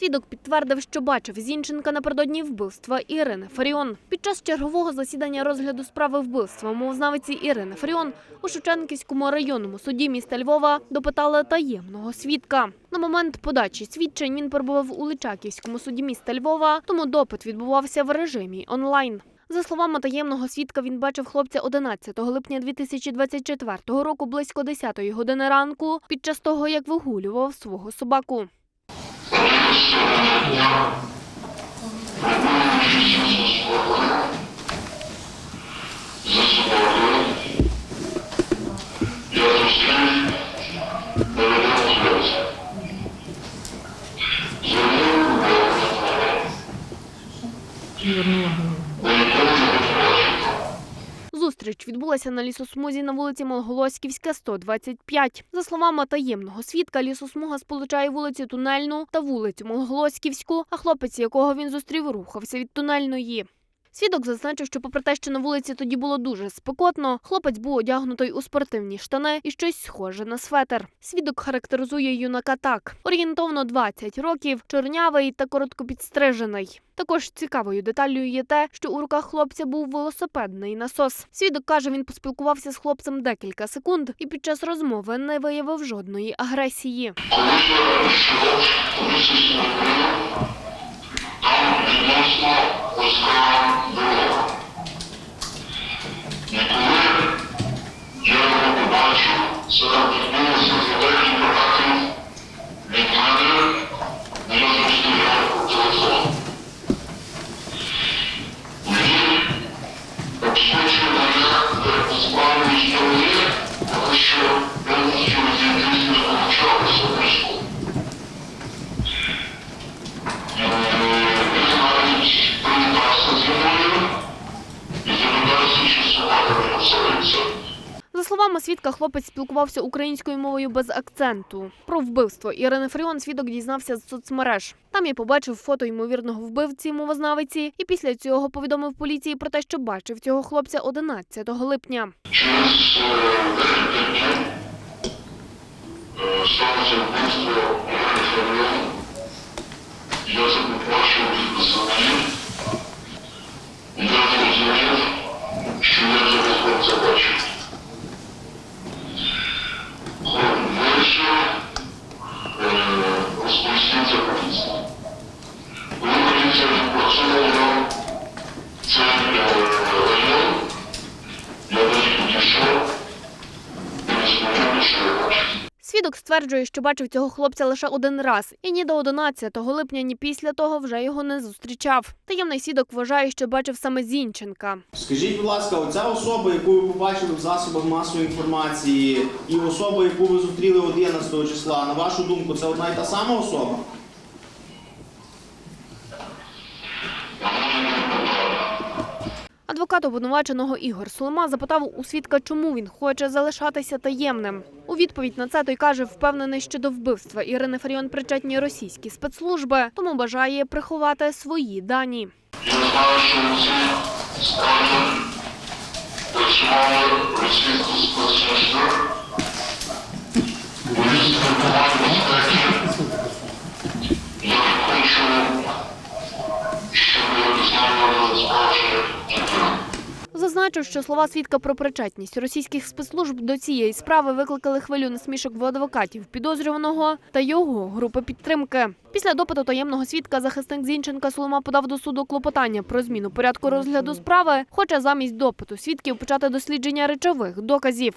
Свідок підтвердив, що бачив Зінченка напередодні вбивства Ірини Фаріон. Під час чергового засідання розгляду справи вбивства мовознавиці Ірини Фаріон у Шевченківському районному суді міста Львова допитали таємного свідка. На момент подачі свідчень він перебував у Личаківському суді міста Львова, тому допит відбувався в режимі онлайн. За словами таємного свідка, він бачив хлопця 11 липня 2024 року близько 10 години ранку під час того, як вигулював свого собаку. За собакою. Я зустрів невідому зв'язку. Звернув увагу на ніколи не побачив. Зустріч відбулася на лісосмузі на вулиці Молголоськівська, 125. За словами таємного свідка, лісосмуга сполучає вулицю Тунельну та вулицю Молголоськівську, а хлопець, якого він зустрів, рухався від тунельної. Свідок зазначив, що попри те, що на вулиці тоді було дуже спекотно, хлопець був одягнутий у спортивні штани і щось схоже на светер. Свідок характеризує юнака так: орієнтовно 20 років, чорнявий та коротко підстрижений. Також цікавою деталлю є те, що у руках хлопця був велосипедний насос. Свідок каже, він поспілкувався з хлопцем декілька секунд і під час розмови не виявив жодної агресії. Коли я йшов у словами свідка, хлопець спілкувався українською мовою без акценту. Про вбивство Ірини Фріон свідок дізнався з соцмереж. Там я побачив фото ймовірного вбивці мовознавиці, і після цього повідомив поліції про те, що бачив цього хлопця 11 липня. Через е, декілька днів е, сталося вбивство стверджує, що бачив цього хлопця лише один раз, і ні до 11 липня, ні після того вже його не зустрічав. Таємний свідок вважає, що бачив саме Зінченка. Скажіть, будь ласка, оця особа, яку ви побачили в засобах масової інформації, і особа, яку ви зустріли 11 числа, на вашу думку, це одна і та сама особа? Адвокат обвинуваченого Ігор Солома запитав у свідка, чому він хоче залишатися таємним. У відповідь на це той каже, впевнений, що до вбивства Ірини Фаріон причетні російські спецслужби, тому бажає приховати свої дані. Я знаю, що у цій справі працювали російські спецслужби, Зазначив, що слова свідка про причетність російських спецслужб до цієї справи викликали хвилю насмішок в адвокатів підозрюваного та його групи підтримки. Після допиту таємного свідка захисник Зінченка Солома подав до суду клопотання про зміну порядку розгляду справи, хоче замість допиту свідків почати дослідження речових доказів.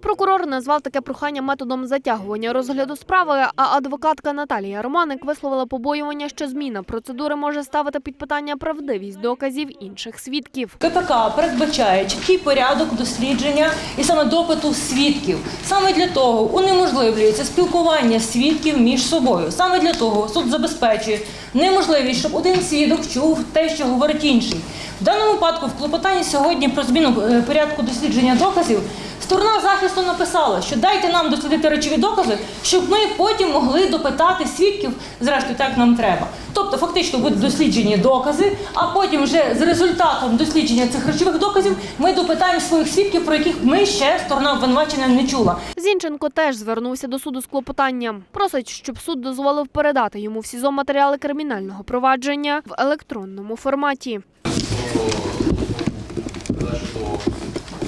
Прокурор назвав таке прохання методом затягування розгляду справи, а адвокатка Наталія Романик висловила побоювання, що зміна процедури може ставити під питання правдивість доказів інших свідків. КПК передбачає чіткий порядок дослідження і саме допиту свідків. Саме для того унеможливлюється спілкування свідків між собою. Саме для того суд забезпечує неможливість, щоб один свідок чув те, що говорить інший. В даному випадку в клопотанні сьогодні про зміну е, порядку дослідження доказів сторона захисту написала, що дайте нам дослідити речові докази, щоб ми потім могли допитати свідків, зрештою, так нам треба. Тобто, фактично будуть досліджені докази, а потім вже з результатом дослідження цих речових доказів ми допитаємо своїх свідків, про яких ми ще сторона обвинувачення не чула. Зінченко теж звернувся до суду з клопотанням. Просить, щоб суд дозволив передати йому в СІЗО матеріали кримінального провадження в електронному форматі. Передачу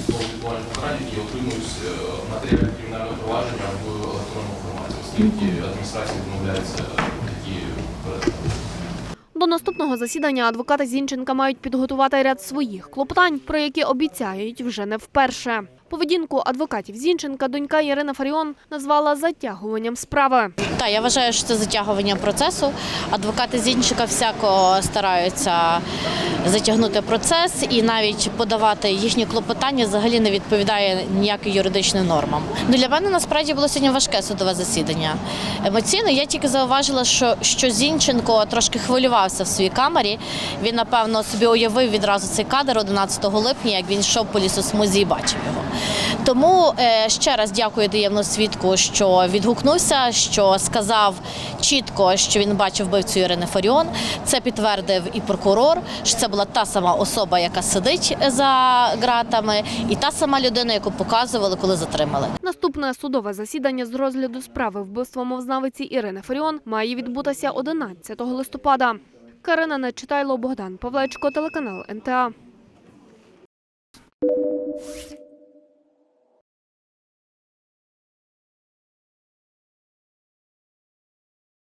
що відбування покарання отримують е, матеріали кримінального провадження в електронному форматі, оскільки адміністрація відмовляється такі передбачення. До наступного засідання адвокати Зінченка мають підготувати ряд своїх клопотань, про які обіцяють вже не вперше. Поведінку адвокатів Зінченка донька Ірина Фаріон назвала затягуванням справи. Так, я вважаю, що це затягування процесу. Адвокати Зінчика всяко стараються затягнути процес і навіть подавати їхні клопотання взагалі не відповідає ніяким юридичним нормам. Ну, для мене насправді було сьогодні важке судове засідання. Емоційно я тільки зауважила, що, що Зінченко трошки хвилювався в своїй камері. Він, напевно, собі уявив відразу цей кадр 11 липня, як він йшов по лісосмузі і бачив його. Тому е, ще раз дякую таємному свідку, що відгукнувся, що сказав чітко, що він бачив вбивцю Ірини Фаріон. Це підтвердив і прокурор, що це була та сама особа, яка сидить за ґратами, і та сама людина, яку показували, коли затримали. Наступне судове засідання з розгляду справи вбивства мовзнавиці Ірини Фаріон має відбутися 11 листопада. Карина Нечитайло, Богдан Павлечко, телеканал НТА.